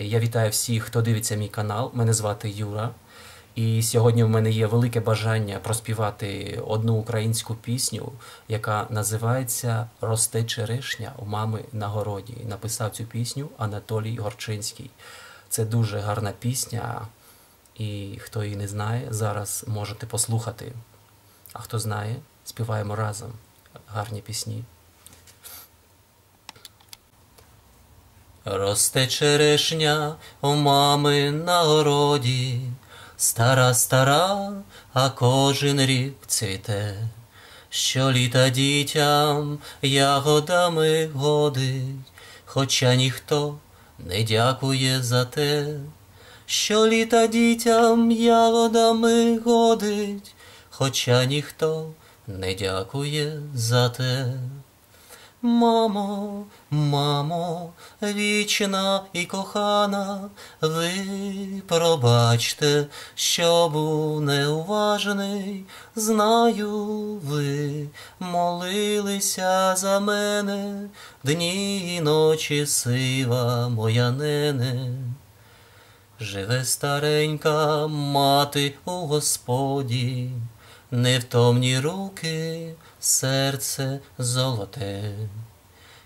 Я вітаю всіх, хто дивиться мій канал. Мене звати Юра. І сьогодні в мене є велике бажання проспівати одну українську пісню, яка називається Росте черешня у мами на городі. Написав цю пісню Анатолій Горчинський. Це дуже гарна пісня, і хто її не знає, зараз можете послухати. А хто знає, співаємо разом гарні пісні. Росте черешня у мами на городі, стара, стара, а кожен рік цвіте, що літа дітям ягодами годить, хоча ніхто не дякує за те, що літа дітям ягодами годить, хоча ніхто не дякує за те. Мамо, мамо, вічна і кохана, ви пробачте, що був неуважний, знаю, ви молилися за мене, дні і ночі сива моя нене. Живе старенька мати у Господі, невтомні руки, серце золоте,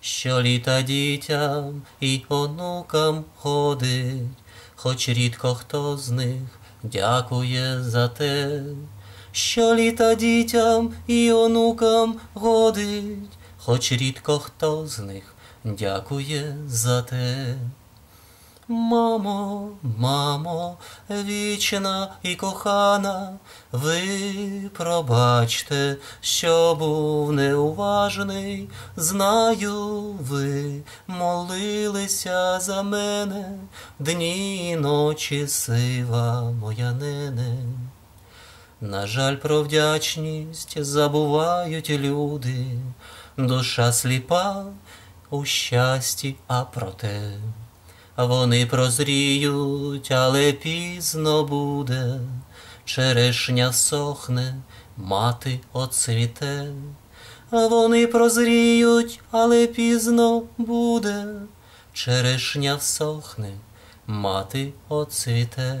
що літа дітям і онукам ходить, хоч рідко хто з них дякує за те, що літа дітям і онукам годить, хоч рідко хто з них дякує за те. Мамо, мамо, вічна і кохана, ви пробачте, що був неуважний, знаю, ви молилися за мене, дні і ночі сива моя нене. На жаль, про вдячність забувають люди, душа сліпа у щасті, а проте. Вони прозріють, але пізно буде, черешня сохне, мати оцвіте. Вони прозріють, але пізно буде, черешня всохне, мати оцвіте.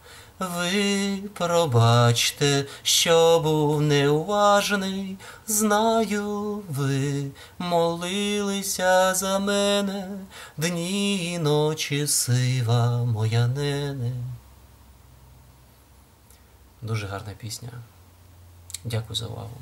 Ви пробачте, що був неуважний, знаю, ви молилися за мене, дні і ночі сива моя нене. Дуже гарна пісня. Дякую за увагу.